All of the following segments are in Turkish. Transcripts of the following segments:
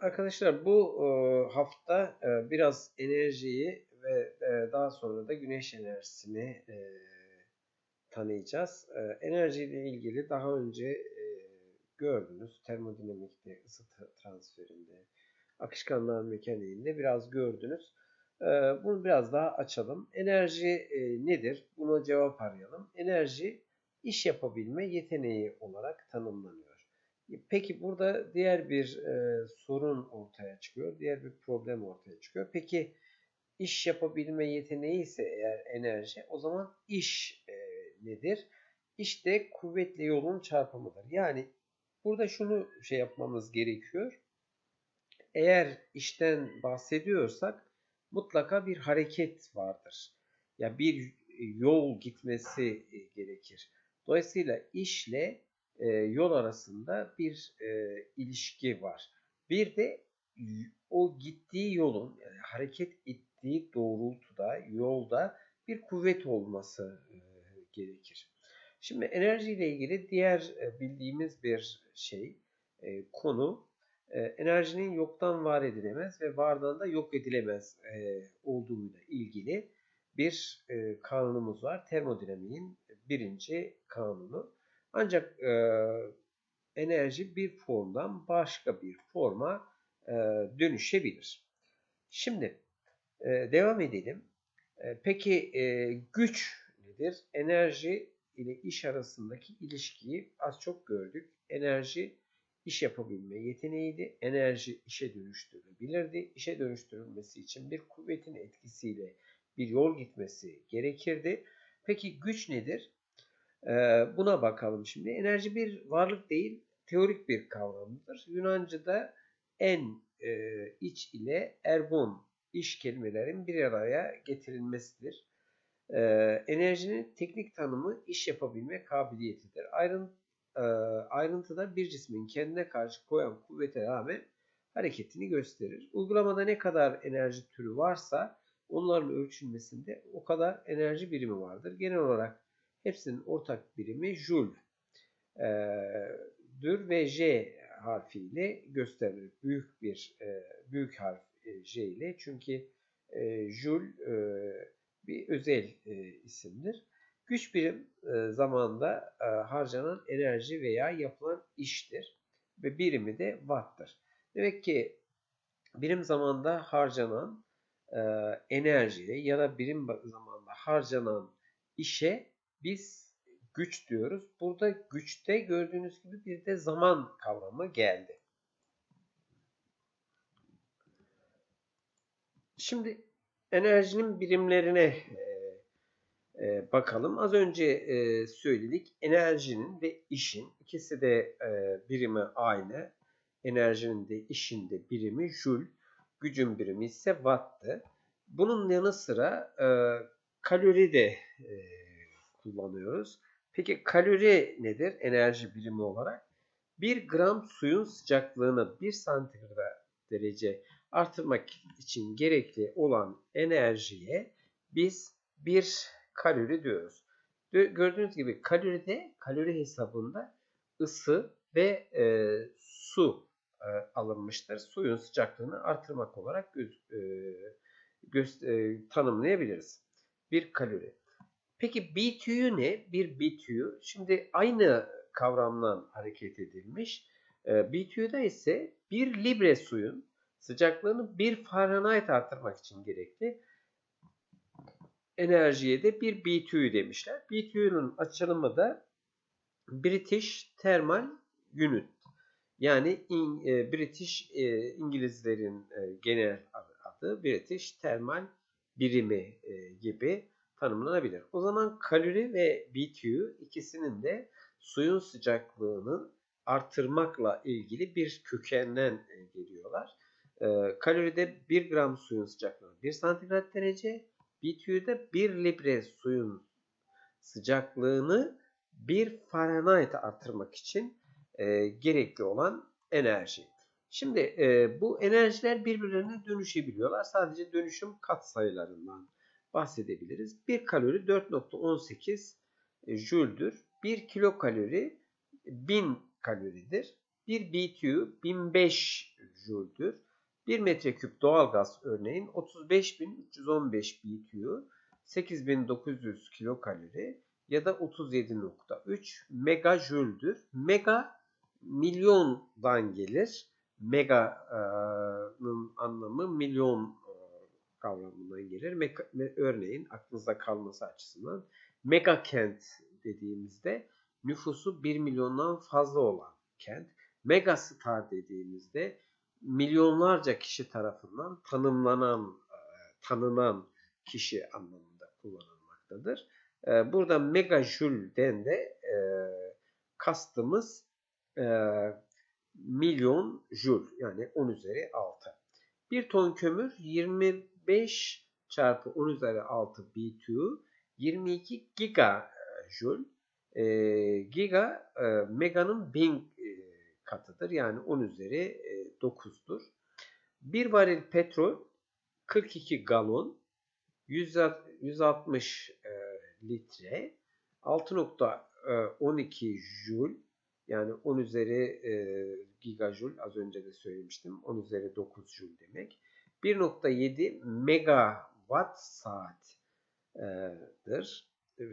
Arkadaşlar bu e, hafta e, biraz enerjiyi ve e, daha sonra da güneş enerjisini tanıyacağız. E, enerjiyle ilgili daha önce gördünüz termodinamikte, ısı tra- transferinde, akışkanlar mekaniğinde biraz gördünüz. Bunu biraz daha açalım. Enerji nedir? Buna cevap arayalım. Enerji iş yapabilme yeteneği olarak tanımlanıyor. Peki burada diğer bir e, sorun ortaya çıkıyor. Diğer bir problem ortaya çıkıyor. Peki iş yapabilme yeteneği ise eğer enerji o zaman iş e, nedir? İş de kuvvetle yolun çarpımıdır. Yani burada şunu şey yapmamız gerekiyor. Eğer işten bahsediyorsak mutlaka bir hareket vardır. Ya bir yol gitmesi e, gerekir. Dolayısıyla işle e, yol arasında bir e, ilişki var. Bir de o gittiği yolun yani hareket ettiği doğrultuda, yolda bir kuvvet olması e, gerekir. Şimdi enerji ile ilgili diğer e, bildiğimiz bir şey, e, konu e, enerjinin yoktan var edilemez ve vardan da yok edilemez e, olduğuyla ilgili bir e, kanunumuz var. Termodinamiğin birinci kanunu. Ancak e, enerji bir formdan başka bir forma e, dönüşebilir. Şimdi e, devam edelim. E, peki e, güç nedir? Enerji ile iş arasındaki ilişkiyi az çok gördük. Enerji iş yapabilme yeteneğiydi. Enerji işe dönüştürülebilirdi. İşe dönüştürülmesi için bir kuvvetin etkisiyle bir yol gitmesi gerekirdi. Peki güç nedir? Buna bakalım şimdi. Enerji bir varlık değil, teorik bir kavramıdır. Yunanca'da en e, iç ile ergon iş kelimelerin bir araya getirilmesidir. E, enerjinin teknik tanımı iş yapabilme kabiliyetidir. Ayrıntı, e, ayrıntıda bir cismin kendine karşı koyan kuvvete rağmen hareketini gösterir. Uygulamada ne kadar enerji türü varsa onların ölçülmesinde o kadar enerji birimi vardır. Genel olarak Hepsinin ortak birimi joule dür ve J harfiyle gösterilir. Büyük bir büyük harf J ile çünkü joule bir özel isimdir. Güç birim zamanda harcanan enerji veya yapılan iştir ve birimi de watt'tır. Demek ki birim zamanda harcanan enerjiye ya da birim zamanda harcanan işe biz güç diyoruz. Burada güçte gördüğünüz gibi bir de zaman kavramı geldi. Şimdi enerjinin birimlerine e, e, bakalım. Az önce e, söyledik. Enerjinin ve işin ikisi de birimi aynı. Enerjinin de işin de birimi joule. Gücün birimi ise watt'tı. Bunun yanı sıra kalori de kullanıyoruz. Peki kalori nedir enerji birimi olarak? 1 gram suyun sıcaklığını 1 santigrat derece artırmak için gerekli olan enerjiye biz bir kalori diyoruz. Gördüğünüz gibi kaloride kalori hesabında ısı ve e, su e, alınmıştır. Suyun sıcaklığını artırmak olarak göz, e, göz, e, tanımlayabiliriz. Bir kalori. Peki BTU ne? Bir BTU. Şimdi aynı kavramdan hareket edilmiş. Ee, BTU'da ise bir libre suyun sıcaklığını 1 Fahrenheit artırmak için gerekli. Enerjiye de bir BTU demişler. BTU'nun açılımı da British Thermal Unit. Yani e, British e, İngilizlerin e, genel adı British Thermal Birimi e, gibi tanımlanabilir. O zaman kalori ve BTU ikisinin de suyun sıcaklığını artırmakla ilgili bir kökenden e, geliyorlar. E, kaloride 1 gram suyun sıcaklığı 1 santigrat derece, BTU'da 1 libre suyun sıcaklığını 1 Fahrenheit artırmak için e, gerekli olan enerji. Şimdi bu enerjiler birbirlerine dönüşebiliyorlar. Sadece dönüşüm katsayılarından bahsedebiliriz. 1 kalori 4.18 e, jüldür. 1 kilokalori 1000 kaloridir. 1 BTU 1005 jüldür. 1 metreküp doğalgaz örneğin 35.315 BTU, 8900 kilokalori ya da 37.3 megajüldür. Mega milyondan gelir. Mega'nın anlamı milyon e, kavramından gelir. Meka, örneğin aklınızda kalması açısından mega kent dediğimizde nüfusu 1 milyondan fazla olan kent. Mega star dediğimizde milyonlarca kişi tarafından tanımlanan, e, tanınan kişi anlamında kullanılmaktadır. E, burada megajülden de e, kastımız milyon jül yani 10 üzeri 6. Bir ton kömür 25 çarpı 10 üzeri 6 BTU 22 giga jül. E, giga e, meganın 1000 e, katıdır. Yani 10 üzeri e, 9'dur. Bir varil petrol 42 galon 160 e, litre 6.12 jül yani 10 üzeri e, gigajül az önce de söylemiştim. 10 üzeri 9 jül demek. 1.7 megawatt saattir.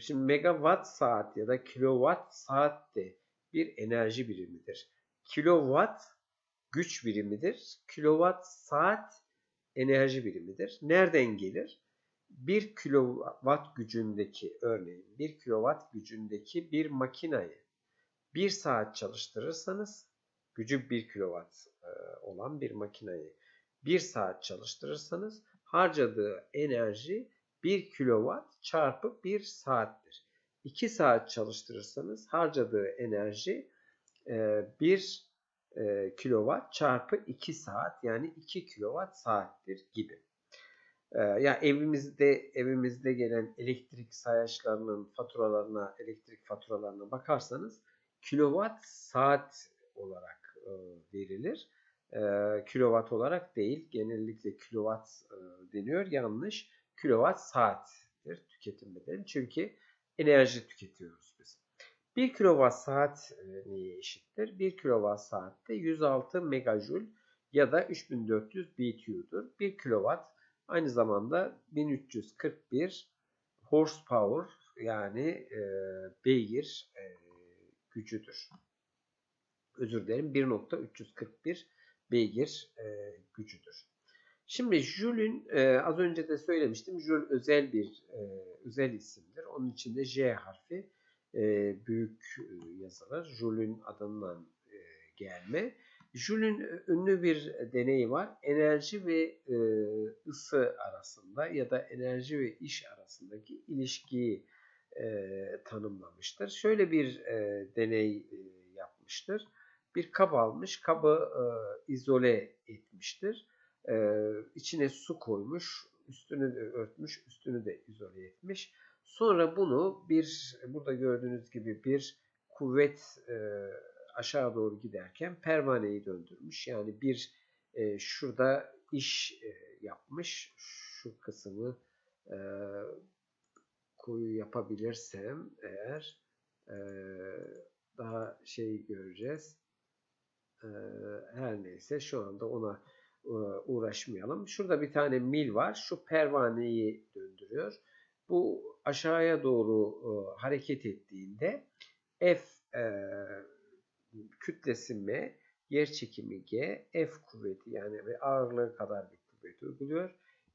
Şimdi megawatt saat ya da kilowatt saat de bir enerji birimidir. Kilowatt güç birimidir. Kilowatt saat enerji birimidir. Nereden gelir? 1 kilowatt gücündeki örneğin 1 kilowatt gücündeki bir makinayı 1 saat çalıştırırsanız gücü 1 kilowatt e, olan bir makinayı 1 saat çalıştırırsanız harcadığı enerji 1 kilowatt çarpı 1 saattir. 2 saat çalıştırırsanız harcadığı enerji 1 e, e, kilowatt çarpı 2 saat yani 2 kilowatt saattir gibi. Ya yani evimizde evimizde gelen elektrik sayaçlarının faturalarına, elektrik faturalarına bakarsanız kilowatt saat olarak e, verilir. E, kilowatt olarak değil, genellikle kilowatt e, deniyor. Yanlış. Kilowatt saattir tüketim bedeli. Çünkü enerji tüketiyoruz biz. 1 kilowatt saat e, niye eşittir? 1 kilowatt saatte 106 megajül ya da 3400 BTU'dur. 1 kilowatt aynı zamanda 1341 horsepower yani e, beygir e, gücüdür. Özür dilerim 1.341 beygir e, gücüdür. Şimdi Joule'ün e, az önce de söylemiştim. Joule özel bir e, özel isimdir. Onun için de J harfi e, büyük e, yazılır. Joule'ün adından e, gelme. Joule'ün ünlü bir deneyi var. Enerji ve e, ısı arasında ya da enerji ve iş arasındaki ilişkiyi e, tanımlamıştır. Şöyle bir e, deney e, yapmıştır. Bir kap almış, kabı e, izole etmiştir. E, içine su koymuş, üstünü de örtmüş, üstünü de izole etmiş. Sonra bunu bir, burada gördüğünüz gibi bir kuvvet e, aşağı doğru giderken pervaneyi döndürmüş. Yani bir e, şurada iş e, yapmış. Şu kısmı e, koyu yapabilirsem eğer e, daha şey göreceğiz. E, her neyse şu anda ona e, uğraşmayalım. Şurada bir tane mil var. Şu pervaneyi döndürüyor. Bu aşağıya doğru e, hareket ettiğinde F e, kütlesi M, yer çekimi G, F kuvveti yani ve ağırlığı kadar bir kuvvet uyguluyor.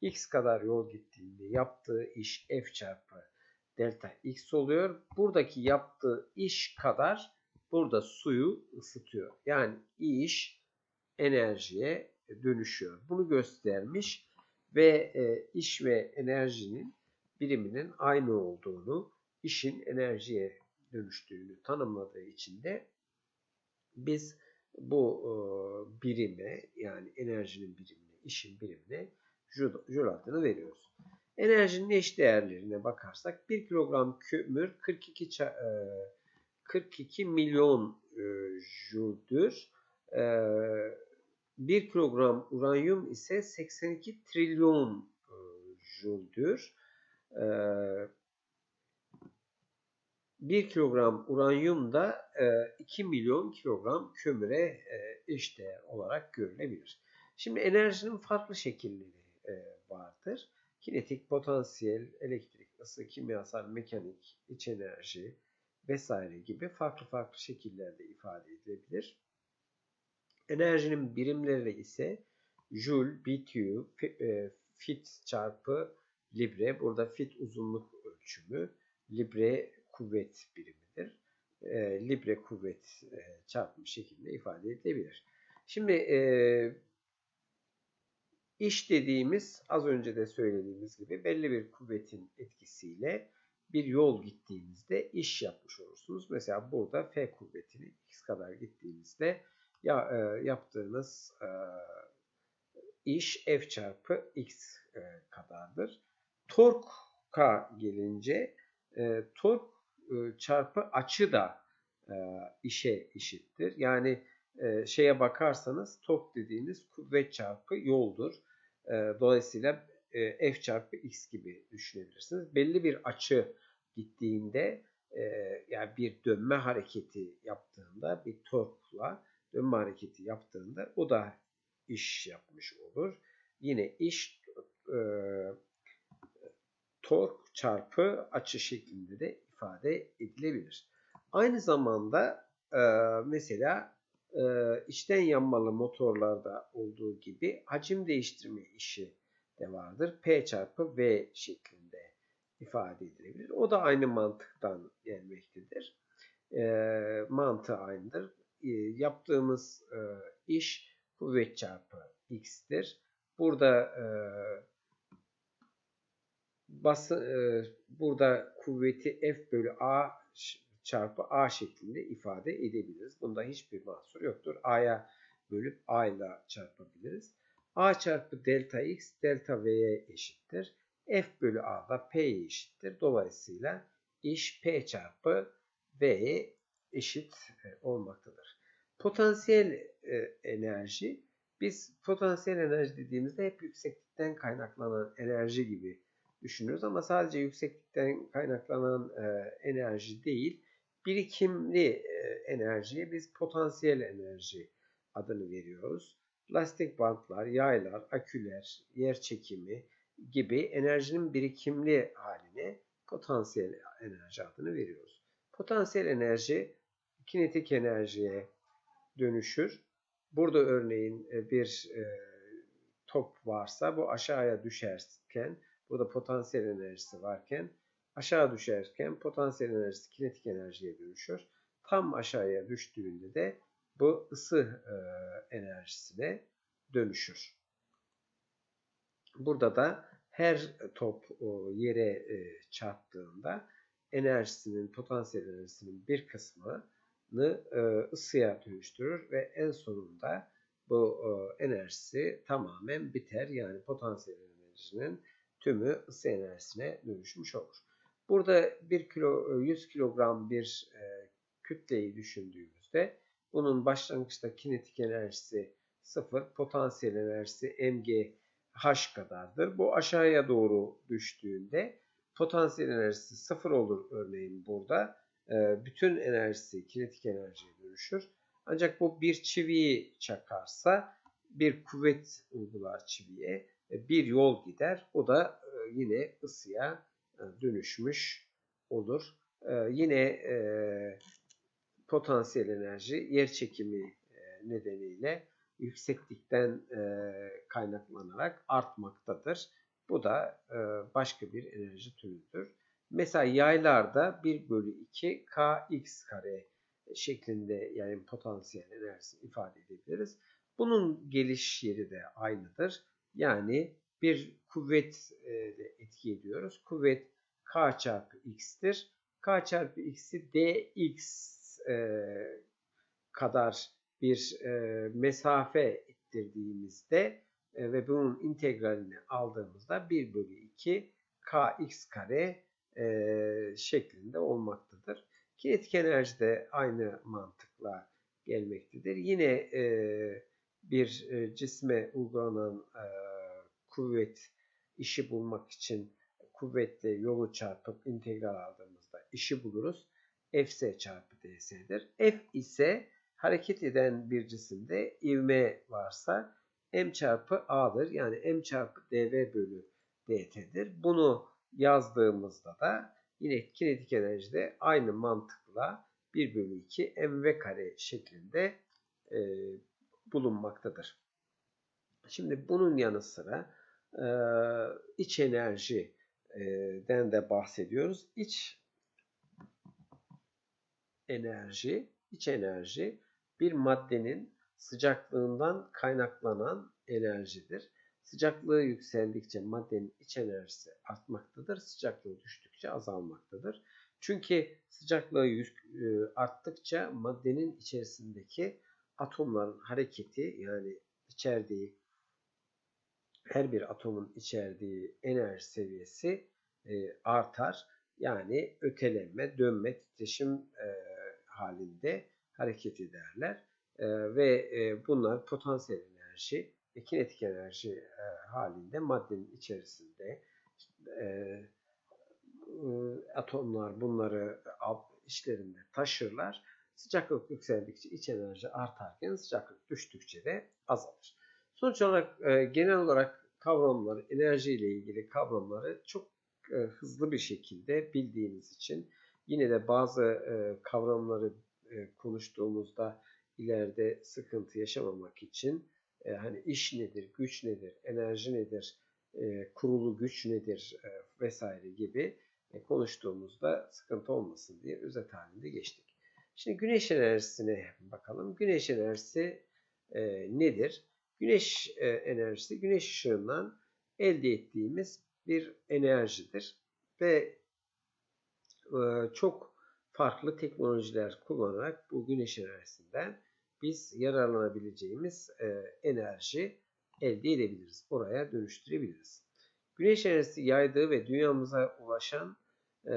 X kadar yol gittiğinde yaptığı iş F çarpı delta X oluyor. Buradaki yaptığı iş kadar burada suyu ısıtıyor. Yani iş enerjiye dönüşüyor. Bunu göstermiş ve e, iş ve enerjinin biriminin aynı olduğunu, işin enerjiye dönüştüğünü tanımladığı için de biz bu e, birime yani enerjinin birimine, işin birimine Joule adını veriyoruz. Enerjinin eş değerlerine bakarsak 1 kilogram kömür 42 42 milyon e, jüldür. 1 kilogram uranyum ise 82 trilyon e, jüldür. 1 kilogram uranyum da e, 2 milyon kilogram kömüre e, eş değer olarak görülebilir. Şimdi enerjinin farklı şekilleri e, vardır. Kinetik, potansiyel, elektrik, ısı, kimyasal, mekanik, iç enerji vesaire gibi farklı farklı şekillerde ifade edilebilir. Enerjinin birimleri ise Joule, BTU, e, fit çarpı libre. Burada fit uzunluk ölçümü, libre kuvvet birimidir. E, libre kuvvet e, çarpımı şeklinde ifade edilebilir. Şimdi e, iş dediğimiz az önce de söylediğimiz gibi belli bir kuvvetin etkisiyle bir yol gittiğinizde iş yapmış olursunuz. Mesela burada F kuvvetini x kadar gittiğinizde ya, e, yaptığınız e, iş F çarpı x e, kadardır. Tork'a gelince e, tork e, çarpı açı da e, işe eşittir. Yani e, şeye bakarsanız tork dediğiniz kuvvet çarpı yoldur. E, dolayısıyla e, F çarpı x gibi düşünebilirsiniz. Belli bir açı gittiğinde e, yani bir dönme hareketi yaptığında bir torkla dönme hareketi yaptığında o da iş yapmış olur. Yine iş e, tork çarpı açı şeklinde de ifade edilebilir. Aynı zamanda e, mesela e, içten yanmalı motorlarda olduğu gibi hacim değiştirme işi de vardır. P çarpı V şeklinde ifade edilebilir. O da aynı mantıktan gelmektedir. E, mantığı aynıdır. E, yaptığımız e, iş kuvvet çarpı x'tir. Burada e, bası, e, burada kuvveti F bölü A çarpı A şeklinde ifade edebiliriz. Bunda hiçbir mahsur yoktur. A'ya bölüp A ile çarpabiliriz. A çarpı delta X delta V'ye eşittir. F bölü A da P'ye eşittir. Dolayısıyla iş P çarpı V'ye eşit e, olmaktadır. Potansiyel e, enerji biz potansiyel enerji dediğimizde hep yükseklikten kaynaklanan enerji gibi düşünüyoruz ama sadece yükseklikten kaynaklanan e, enerji değil, birikimli enerjiye biz potansiyel enerji adını veriyoruz. Lastik bantlar, yaylar, aküler, yer çekimi gibi enerjinin birikimli haline potansiyel enerji adını veriyoruz. Potansiyel enerji kinetik enerjiye dönüşür. Burada örneğin e, bir e, top varsa bu aşağıya düşerken burada potansiyel enerjisi varken aşağı düşerken potansiyel enerjisi kinetik enerjiye dönüşür. Tam aşağıya düştüğünde de bu ısı e, enerjisine dönüşür. Burada da her top yere çarptığında enerjisinin, potansiyel enerjisinin bir kısmı e, ısıya dönüştürür ve en sonunda bu e, enerjisi tamamen biter. Yani potansiyel enerjinin tümü ısı enerjisine dönüşmüş olur. Burada 1 kilo 100 kilogram bir e, kütleyi düşündüğümüzde bunun başlangıçta kinetik enerjisi 0, potansiyel enerjisi mg h kadardır. Bu aşağıya doğru düştüğünde potansiyel enerjisi 0 olur örneğin burada ee, bütün enerjisi kinetik enerjiye dönüşür. Ancak bu bir çiviyi çakarsa bir kuvvet uygular çiviye, bir yol gider. O da e, yine ısıya e, dönüşmüş olur. E, yine potansiyel enerji yer çekimi nedeniyle yükseklikten kaynaklanarak artmaktadır. Bu da başka bir enerji türüdür. Mesela yaylarda 1 bölü 2 kx kare şeklinde yani potansiyel enerjisini ifade edebiliriz. Bunun geliş yeri de aynıdır. Yani bir kuvvet etki ediyoruz. Kuvvet k çarpı x'tir. k çarpı x'i dx kadar bir mesafe ettirdiğimizde ve bunun integralini aldığımızda 1 bölü 2 kx kare e, şeklinde olmaktadır. Kinetik enerji de aynı mantıkla gelmektedir. Yine e, bir e, cisme uygulanan e, kuvvet işi bulmak için kuvvetle yolu çarpıp integral aldığımızda işi buluruz. Fs çarpı ds'dir. F ise hareket eden bir cisimde ivme varsa m çarpı a'dır. Yani m çarpı dv bölü dt'dir. Bunu yazdığımızda da yine kinetik enerjide aynı mantıkla 1 bölü 2 mv kare şeklinde e, bulunmaktadır. Şimdi bunun yanı sıra e, iç enerjiden de bahsediyoruz. İç enerji, iç enerji bir maddenin sıcaklığından kaynaklanan enerjidir. Sıcaklığı yükseldikçe maddenin iç enerjisi artmaktadır. Sıcaklığı düştükçe azalmaktadır. Çünkü sıcaklığı arttıkça maddenin içerisindeki atomların hareketi yani içerdiği her bir atomun içerdiği enerji seviyesi e, artar. Yani ötelenme, dönme, titreşim e, halinde hareket ederler. E, ve e, bunlar potansiyel enerji ve kinetik enerji e, halinde maddenin içerisinde e, e, atomlar bunları içlerinde taşırlar. Sıcaklık yükseldikçe iç enerji artarken sıcaklık düştükçe de azalır. Sonuç olarak e, genel olarak kavramları, enerji ile ilgili kavramları çok e, hızlı bir şekilde bildiğiniz için yine de bazı e, kavramları e, konuştuğumuzda ileride sıkıntı yaşamamak için e, hani iş nedir, güç nedir, enerji nedir, kurulu güç nedir vesaire gibi konuştuğumuzda sıkıntı olmasın diye özet halinde geçtik. Şimdi güneş enerjisine bakalım. Güneş enerjisi nedir? Güneş enerjisi güneş ışığından elde ettiğimiz bir enerjidir ve çok farklı teknolojiler kullanarak bu güneş enerjisinden biz yararlanabileceğimiz e, enerji elde edebiliriz. Oraya dönüştürebiliriz. Güneş enerjisi yaydığı ve dünyamıza ulaşan e,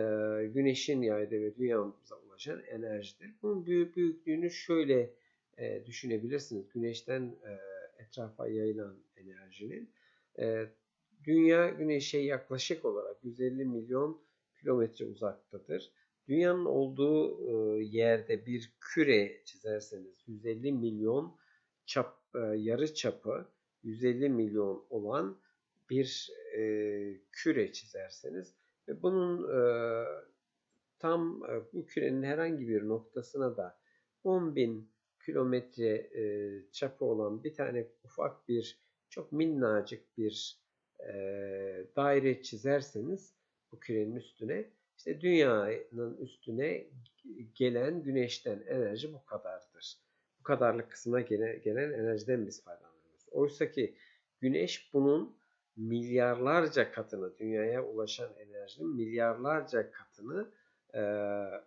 güneşin yaydığı ve dünyamıza ulaşan enerjidir. Bunun büyük büyüklüğünü şöyle e, düşünebilirsiniz. Güneşten e, etrafa yayılan enerjinin e, dünya güneşe yaklaşık olarak 150 milyon kilometre uzaktadır. Dünyanın olduğu e, yerde bir küre çizerseniz 150 milyon çap, e, yarı çapı 150 milyon olan bir e, küre çizerseniz ve bunun tam bu kürenin herhangi bir noktasına da 10 bin kilometre e, çapı olan bir tane ufak bir çok minnacık bir daire çizerseniz bu kürenin üstüne işte dünyanın üstüne gelen güneşten enerji bu kadardır. Bu kadarlık kısmına gelen, enerjiden biz faydalanıyoruz. Oysa ki güneş bunun milyarlarca katını, dünyaya ulaşan enerjinin milyarlarca katını e,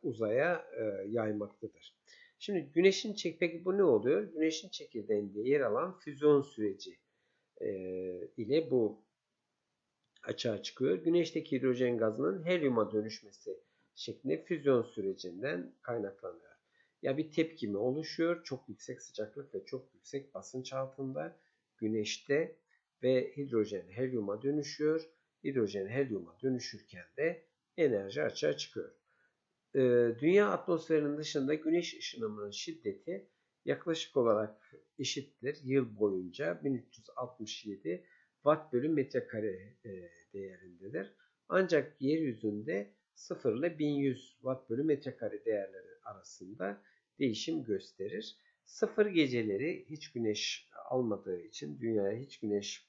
uzaya e, yaymaktadır. Şimdi güneşin çek peki bu ne oluyor? Güneşin çekirdeğinde yer alan füzyon süreci e, ile bu açığa çıkıyor. Güneşteki hidrojen gazının helyuma dönüşmesi şeklinde füzyon sürecinden kaynaklanıyor. Ya bir tepkime oluşuyor. Çok yüksek sıcaklık ve çok yüksek basınç altında güneşte ve hidrojen helyuma dönüşüyor. Hidrojen helyuma dönüşürken de enerji açığa çıkıyor. Ee, dünya atmosferinin dışında güneş ışınımının şiddeti yaklaşık olarak eşittir yıl boyunca 1367 watt bölü metrekare e, değerindedir. Ancak yeryüzünde 0 ile 1100 watt bölü metrekare değerleri arasında değişim gösterir. Sıfır geceleri hiç güneş almadığı için, dünyaya hiç güneş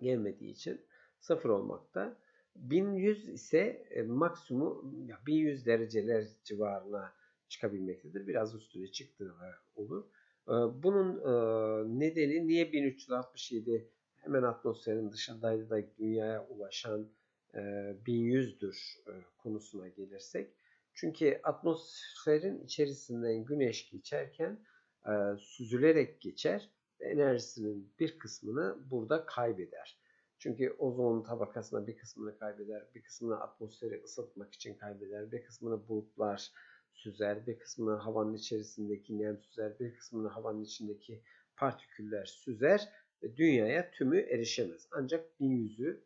gelmediği için sıfır olmakta. 1100 ise e, maksimum 1100 dereceler civarına çıkabilmektedir. Biraz üstüne çıktığı olur. E, bunun nedeni niye 1367 hemen atmosferin dışındaydı da dünyaya ulaşan 1100'dür konusuna gelirsek. Çünkü atmosferin içerisinden güneş geçerken süzülerek geçer enerjisinin bir kısmını burada kaybeder. Çünkü ozon tabakasına bir kısmını kaybeder, bir kısmını atmosferi ısıtmak için kaybeder, bir kısmını bulutlar süzer, bir kısmını havanın içerisindeki nem süzer, bir kısmını havanın içindeki partiküller süzer ve dünyaya tümü erişemez. Ancak 1100'ü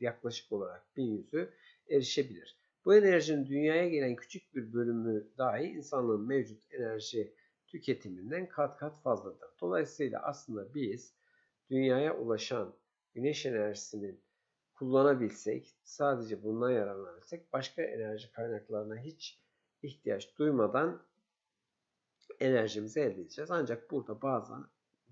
yaklaşık olarak 1100'ü erişebilir. Bu enerjinin dünyaya gelen küçük bir bölümü dahi insanlığın mevcut enerji tüketiminden kat kat fazladır. Dolayısıyla aslında biz dünyaya ulaşan güneş enerjisinin kullanabilsek, sadece bundan yararlanabilsek başka enerji kaynaklarına hiç ihtiyaç duymadan enerjimizi elde edeceğiz. Ancak burada bazı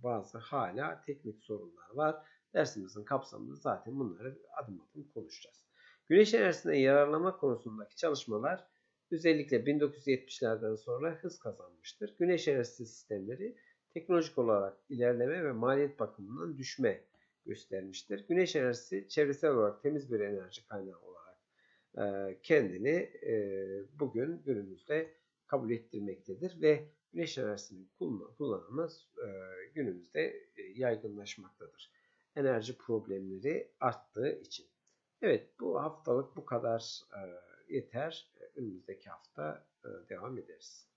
bazı hala teknik sorunlar var. Dersimizin kapsamında zaten bunları adım adım konuşacağız. Güneş enerjisinden yararlama konusundaki çalışmalar özellikle 1970'lerden sonra hız kazanmıştır. Güneş enerjisi sistemleri teknolojik olarak ilerleme ve maliyet bakımından düşme göstermiştir. Güneş enerjisi çevresel olarak temiz bir enerji kaynağı olarak kendini bugün günümüzde kabul ettirmektedir ve güneş kullanımı e, günümüzde yaygınlaşmaktadır. Enerji problemleri arttığı için. Evet bu haftalık bu kadar yeter. Önümüzdeki hafta devam ederiz.